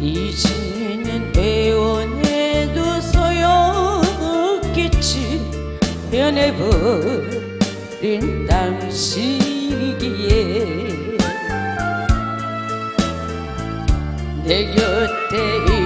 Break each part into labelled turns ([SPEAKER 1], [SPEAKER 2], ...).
[SPEAKER 1] 이제는 애원해도 소용없겠지. 변해버린 당신이기에 내 곁에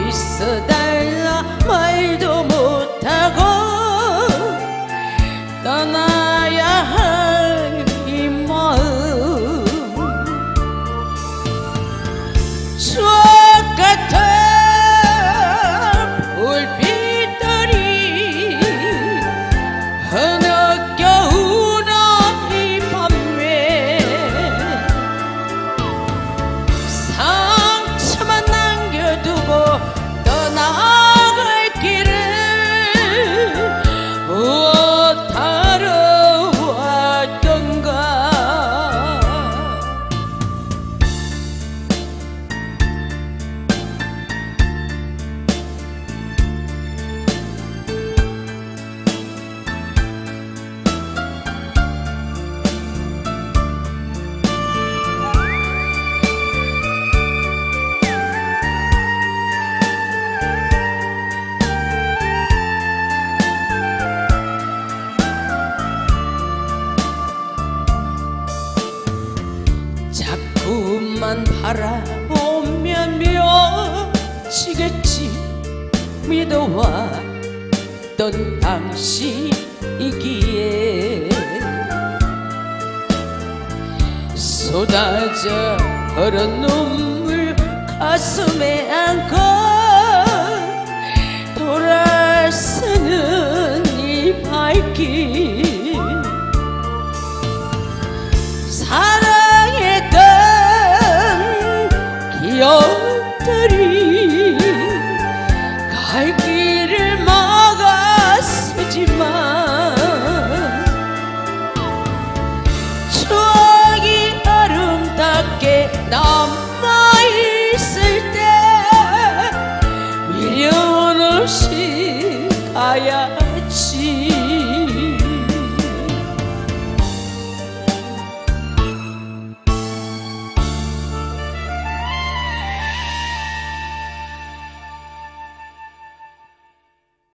[SPEAKER 1] 눈만 바라보면 미워지겠지. 믿어왔던 당신이기에 쏟아져 흐른 눈물 가슴에 안고 돌아서는 이 발길. 것들이 갈 길을 막았지만 추억이 아름답게 남아있을 때 미련 없이 가야